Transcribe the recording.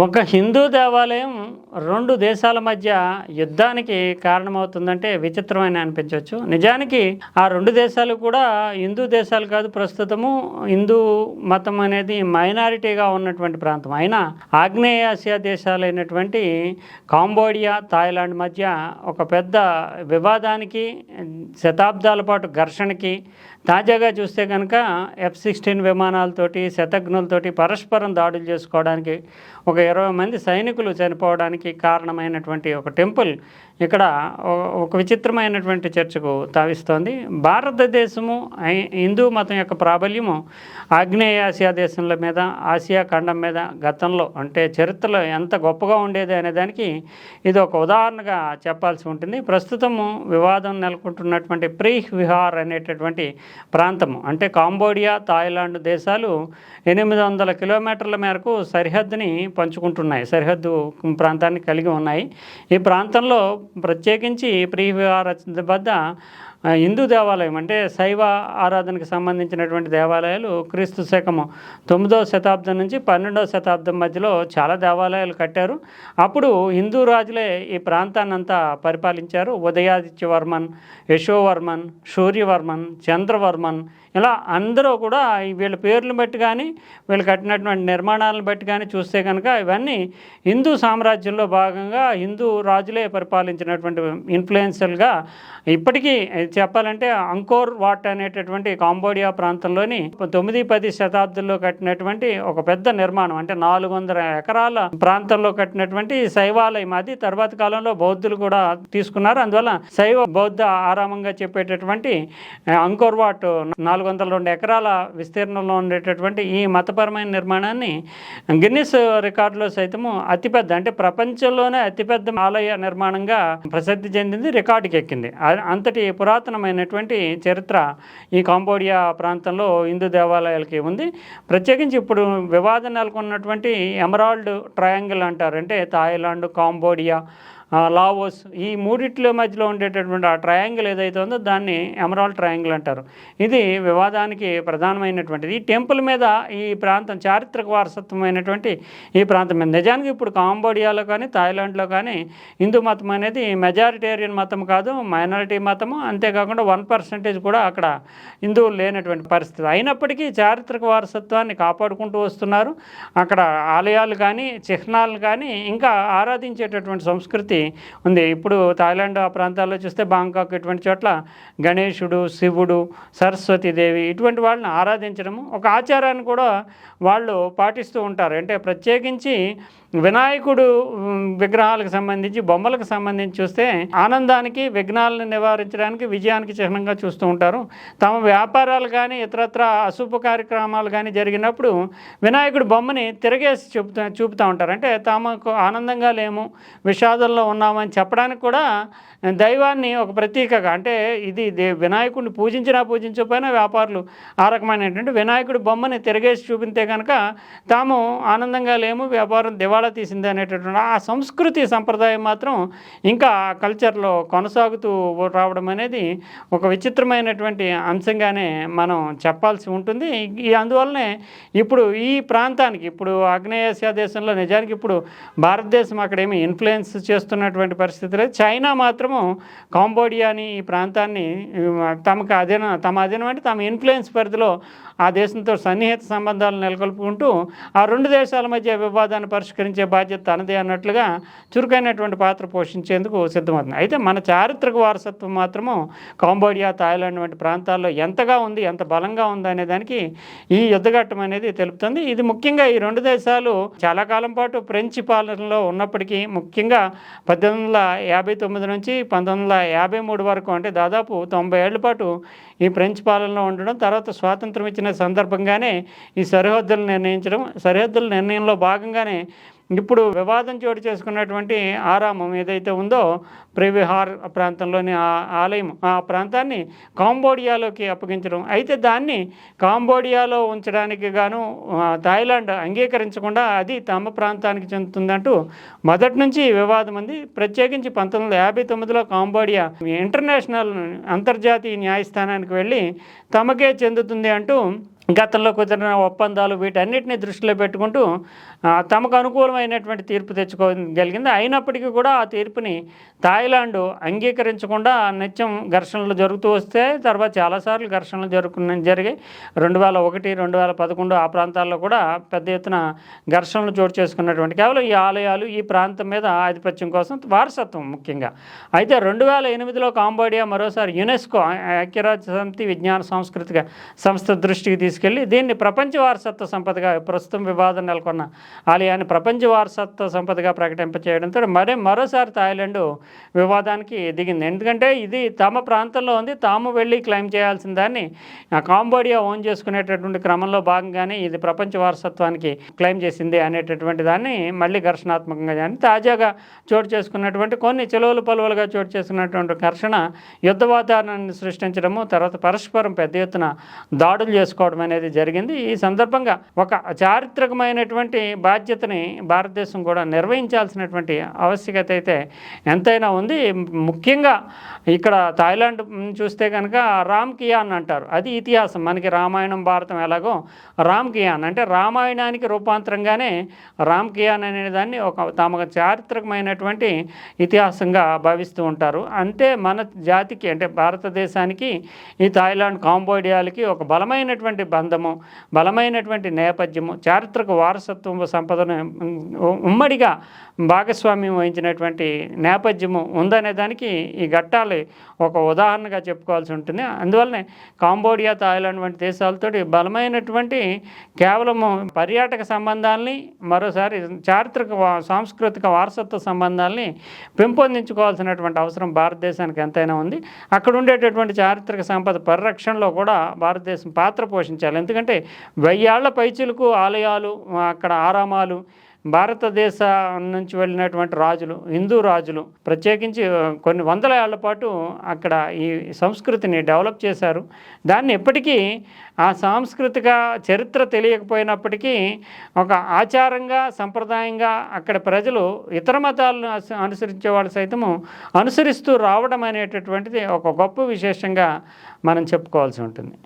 ఒక హిందూ దేవాలయం రెండు దేశాల మధ్య యుద్ధానికి కారణమవుతుందంటే విచిత్రమైన అనిపించవచ్చు. నిజానికి ఆ రెండు దేశాలు కూడా హిందూ దేశాలు కాదు ప్రస్తుతము హిందూ మతం అనేది మైనారిటీగా ఉన్నటువంటి ప్రాంతం. అయినా ఆగ్నేయాసియా దేశాలైనటువంటి కాంబోడియా థాయిలాండ్ మధ్య ఒక పెద్ద వివాదానికి శతాబ్దాల పాటు ఘర్షణకి తాజాగా చూస్తే కనుక ఎఫ్ సిక్స్టీన్ విమానాలతోటి శతఘ్నులతోటి పరస్పరం దాడులు చేసుకోవడానికి ఒక ఇరవై మంది సైనికులు చనిపోవడానికి కారణమైనటువంటి ఒక టెంపుల్ ఇక్కడ ఒక విచిత్రమైనటువంటి చర్చకు తావిస్తోంది. భారతదేశము హిందూ మతం యొక్క ప్రాబల్యము ఆగ్నేయాసియా దేశంల మీద ఆసియా ఖండం మీద గతంలో అంటే చరిత్రలో ఎంత గొప్పగా ఉండేది అనే దానికి ఇది ఒక ఉదాహరణగా చెప్పాల్సి ఉంటుంది. ప్రస్తుతము వివాదం నెలకొంటున్నటువంటి ప్రీహ్ విహార్ అనేటటువంటి ప్రాంతము అంటే కాంబోడియా థాయిలాండ్ దేశాలు ఎనిమిది వందల కిలోమీటర్ల మేరకు సరిహద్దుని పంచుకుంటున్నాయి. సరిహద్దు ప్రాంతాన్ని కలిగి ఉన్నాయి. ఈ ప్రాంతంలో ప్రత్యేకించి ప్రీహ్ వద్ద హిందూ దేవాలయం అంటే శైవ ఆరాధనకు సంబంధించినటువంటి దేవాలయాలు క్రీస్తు శకము తొమ్మిదవ శతాబ్దం నుంచి పన్నెండవ శతాబ్దం మధ్యలో చాలా దేవాలయాలు కట్టారు. అప్పుడు హిందూ రాజులే ఈ ప్రాంతాన్నంతా పరిపాలించారు. ఉదయాదిత్యవర్మన్ యశోవర్మన్ సూర్యవర్మన్ చంద్రవర్మన్ ఇలా అందరూ కూడా వీళ్ళ పేర్లను బట్టి కానీ వీళ్ళు కట్టినటువంటి నిర్మాణాలను బట్టి కానీ చూస్తే కనుక ఇవన్నీ హిందూ సామ్రాజ్యంలో భాగంగా హిందూ రాజులే పరిపాలించినటువంటి ఇన్ఫ్లుయెన్షియల్గా ఇప్పటికీ చెప్పాలంటే అంకోర్ వాట్ అనేటటువంటి కాంబోడియా ప్రాంతంలోని తొమ్మిది పది శతాబ్దంలో కట్టినటువంటి ఒక పెద్ద నిర్మాణం అంటే నాలుగు వందల ఎకరాల ప్రాంతంలో కట్టినటువంటి శైవాలయం. అది తర్వాత కాలంలో బౌద్ధులు కూడా తీసుకున్నారు. అందువల్ల శైవ బౌద్ధ ఆరామంగా చెప్పేటటువంటి అంకోర్ వాట్ నాలుగు వందల రెండు ఎకరాల విస్తీర్ణంలో ఉండేటటువంటి ఈ మతపరమైన నిర్మాణాన్ని గిన్నిస్ రికార్డులో సైతము అతిపెద్ద అంటే ప్రపంచంలోనే అతిపెద్ద ఆలయ నిర్మాణంగా ప్రసిద్ధి చెందింది రికార్డుకి ఎక్కింది అంతటి పురాతన పురాతనమైనటువంటి చరిత్ర ఈ కాంబోడియా ప్రాంతంలో హిందూ దేవాలయాలకి ఉంది. ప్రత్యేకించి ఇప్పుడు వివాదం నెలకొన్నటువంటి ఎమరాల్డ్ ట్రయాంగిల్ అంటారు. అంటే థాయిలాండ్ కాంబోడియా లావోస్ ఈ మూడిట్ల మధ్యలో ఉండేటటువంటి ఆ ట్రయాంగిల్ ఏదైతే ఉందో దాన్ని ఎమరాల్ ట్రయాంగిల్ అంటారు. ఇది వివాదానికి ప్రధానమైనటువంటిది. ఈ టెంపుల్ మీద ఈ ప్రాంతం చారిత్రక వారసత్వమైనటువంటి ఈ ప్రాంతం మీద. నిజానికి ఇప్పుడు కాంబోడియాలో కానీ థాయిలాండ్లో కానీ హిందూ మతం అనేది మెజారిటేరియన్ మతం కాదు మైనారిటీ మతము. అంతేకాకుండా వన్ పర్సెంటేజ్ కూడా అక్కడ హిందువులు లేనటువంటి పరిస్థితి. అయినప్పటికీ చారిత్రక వారసత్వాన్ని కాపాడుకుంటూ వస్తున్నారు. అక్కడ ఆలయాలు కానీ చిహ్నాలు కానీ ఇంకా ఆరాధించేటటువంటి సంస్కృతి ఉంది. ఇప్పుడు థాయిలాండ్ ఆ ప్రాంతాల్లో చూస్తే బాంకాక్ ఇటువంటి చోట్ల గణేశుడు శివుడు సరస్వతీదేవి ఇటువంటి వాళ్ళని ఆరాధించడము ఒక ఆచారాన్ని కూడా వాళ్ళు పాటిస్తూ ఉంటారు. అంటే ప్రత్యేకించి వినాయకుడు విగ్రహాలకు సంబంధించి బొమ్మలకు సంబంధించి చూస్తే ఆనందానికి విఘ్నాలను నివారించడానికి విజయానికి చిహ్నంగా చూస్తూ ఉంటారు. తమ వ్యాపారాలు కానీ ఇతరత్ర అశుభ కార్యక్రమాలు కానీ జరిగినప్పుడు వినాయకుడు బొమ్మని తిరగేసి చూపుతా చూపుతూ ఉంటారు. అంటే తమకు ఆనందంగా లేము విషాదంలో ఉన్నామని చెప్పడానికి కూడా దైవాన్ని ఒక ప్రతీకగా అంటే ఇది దే- వినాయకుడిని పూజించినా పూజించకపోయినా వ్యాపారులు ఆ రకమైనటువంటి వినాయకుడి బొమ్మని తిరగేసి చూపితే కనుక తాము ఆనందంగా లేము వ్యాపారం దివాళా తీసింది అనేటటువంటి ఆ సంస్కృతి సంప్రదాయం మాత్రం ఇంకా కల్చర్లో కొనసాగుతూ రావడం అనేది ఒక విచిత్రమైనటువంటి అంశంగానే మనం చెప్పాల్సి ఉంటుంది. ఈ అందువల్లనే ఇప్పుడు ఈ ప్రాంతానికి ఇప్పుడు ఆగ్నేయాసియా దేశంలో నిజానికి ఇప్పుడు భారతదేశం అక్కడేమి ఇన్ఫ్లుయెన్స్ చేస్తున్నటువంటి పరిస్థితి లేదు. చైనా మాత్రము కాంబోడియాని ఈ ప్రాంతాన్ని తమకు అధీన తమ అధీనం అంటే తమ ఇన్ఫ్లుయెన్స్ పరిధిలో ఆ దేశంతో సన్నిహిత సంబంధాలు నెలకొల్పుకుంటూ ఆ రెండు దేశాల మధ్య వివాదాన్ని పరిష్కరించి బాధ్యత తనదే అన్నట్లుగా చురుకైనటువంటి పాత్ర పోషించేందుకు సిద్ధమవుతుంది. అయితే మన చారిత్రక వారసత్వం మాత్రము కాంబోడియా థాయిలాండ్ వంటి ప్రాంతాల్లో ఎంతగా ఉంది ఎంత బలంగా ఉంది అనే దానికి ఈ యుద్ధఘట్టం అనేది తెలుపుతుంది. ఇది ముఖ్యంగా ఈ రెండు దేశాలు చాలా కాలం పాటు ఫ్రెంచ్ పాలనలో ఉన్నప్పటికీ ముఖ్యంగా పద్దెనిమిది వందల యాభై తొమ్మిది నుంచి పంతొమ్మిది వందల యాభై మూడు వరకు అంటే దాదాపు తొంభై ఏళ్ళ పాటు ఈ ఫ్రెంచ్ పాలనలో ఉండడం తర్వాత స్వాతంత్రం ఇచ్చిన సందర్భంగానే ఈ సరిహద్దులు నిర్ణయించడం సరిహద్దుల నిర్ణయంలో భాగంగానే ఇప్పుడు వివాదం చోటు చేసుకున్నటువంటి ఆరామం ఏదైతే ఉందో ప్రివిహార్ ప్రాంతంలోని ఆ ఆలయం ఆ ప్రాంతాన్ని కాంబోడియాలోకి అప్పగించడం. అయితే దాన్ని కాంబోడియాలో ఉంచడానికి గాను థాయిలాండ్ అంగీకరించకుండా అది తమ ప్రాంతానికి చెందుతుందంటూ మొదటి నుంచి వివాదం ఉంది. ప్రత్యేకించి పంతొమ్మిది వందల యాభై తొమ్మిదిలో కాంబోడియా ఇంటర్నేషనల్ అంతర్జాతీయ న్యాయస్థానానికి వెళ్ళి తమకే చెందుతుంది అంటూ గతంలో కుదిరిన ఒప్పందాలు వీటన్నిటిని దృష్టిలో పెట్టుకుంటూ తమకు అనుకూలమైనటువంటి తీర్పు తెచ్చుకోగలిగింది. అయినప్పటికీ కూడా ఆ తీర్పుని థాయిలాండ్ అంగీకరించకుండా నిత్యం ఘర్షణలు జరుగుతూ వస్తే తర్వాత చాలాసార్లు ఘర్షణలు జరుగుకున్న జరిగాయి. రెండు వేల ఒకటి రెండు వేల పదకొండు ఆ ప్రాంతాల్లో కూడా పెద్ద ఎత్తున ఘర్షణలు చోటు చేసుకున్నటువంటి కేవలం ఈ ఆలయాలు ఈ ప్రాంతం మీద ఆధిపత్యం కోసం వారసత్వం ముఖ్యంగా. అయితే రెండు వేల ఎనిమిదిలో కాంబోడియా మరోసారి యునెస్కో ఐక్యరాజ్య సమితి విజ్ఞాన సాంస్కృతిక సంస్థ దృష్టికి తీసుకెళ్ళి దీన్ని ప్రపంచ వారసత్వ సంపదగా ప్రస్తుతం వివాదం నెలకొన్న ఆలయాన్ని ప్రపంచ వారసత్వ సంపదగా ప్రకటింపచేయడంతో మరి మరోసారి థాయిలాండ్ వివాదానికి దిగింది. ఎందుకంటే ఇది తమ ప్రాంతంలో ఉంది తాము వెళ్ళి క్లెయిమ్ చేయాల్సిన దాన్ని కాంబోడియా ఓన్ చేసుకునేటటువంటి క్రమంలో భాగంగానే ఇది ప్రపంచ వారసత్వానికి క్లెయిమ్ చేసింది అనేటటువంటి దాన్ని మళ్ళీ ఘర్షణాత్మకంగా కానీ తాజాగా చోటు చేసుకున్నటువంటి కొన్ని చెలవులు పలువలుగా చోటు చేసుకున్నటువంటి ఘర్షణ యుద్ధ వాతావరణాన్ని సృష్టించడము తర్వాత పరస్పరం పెద్ద ఎత్తున దాడులు చేసుకోవడం అనేది జరిగింది. ఈ సందర్భంగా ఒక చారిత్రకమైనటువంటి బాధ్యతని భారతదేశం కూడా నిర్వహించాల్సినటువంటి ఆవశ్యకత అయితే ఎంతైనా ఉంది. ముఖ్యంగా ఇక్కడ థాయిలాండ్ చూస్తే కనుక రామ్ కియాన్ అంటారు. అది ఇతిహాసం. మనకి రామాయణం భారతం ఎలాగో రామ్ కియాన్. అంటే రామాయణానికి రూపాంతరంగానే రామ్ కియాన్ అనే దాన్ని ఒక తమ చారిత్రకమైనటువంటి ఇతిహాసంగా భావిస్తూ ఉంటారు. అంటే మన జాతికి అంటే భారతదేశానికి ఈ థాయిలాండ్ కాంబోడియాలకి ఒక బలమైనటువంటి బంధము బలమైనటువంటి నేపథ్యము చారిత్రక వారసత్వం సంపదను ఉమ్మడిగా భాగస్వామ్యం వహించినటువంటి నేపథ్యము ఉందనే దానికి ఈ ఘట్టాలు ఒక ఉదాహరణగా చెప్పుకోవాల్సి ఉంటుంది. అందువల్లనే కాంబోడియా థాయిలాండ్ వంటి దేశాలతోటి బలమైనటువంటి కేవలము పర్యాటక సంబంధాలని మరోసారి చారిత్రక సాంస్కృతిక వారసత్వ సంబంధాలని పెంపొందించుకోవాల్సినటువంటి అవసరం భారతదేశానికి ఎంతైనా ఉంది. అక్కడ ఉండేటటువంటి చారిత్రక సంపద పరిరక్షణలో కూడా భారతదేశం పాత్ర పోషించాలి ఎందుకంటే వెయ్యేళ్ళ పైచులకు ఆలయాలు అక్కడ ఆరామాలు భారతదేశం నుంచి వెళ్ళినటువంటి రాజులు హిందూ రాజులు ప్రత్యేకించి కొన్ని వందల ఏళ్ళ పాటు అక్కడ ఈ సంస్కృతిని డెవలప్ చేశారు. దాన్ని ఎప్పటికీ ఆ సాంస్కృతిక చరిత్ర తెలియకపోయినప్పటికీ ఒక ఆచారంగా సంప్రదాయంగా అక్కడ ప్రజలు ఇతర మతాలను అనుసరించే వాళ్ళు సైతము అనుసరిస్తూ రావడం అనేటటువంటిది ఒక గొప్ప విశేషంగా మనం చెప్పుకోవాల్సి ఉంటుంది.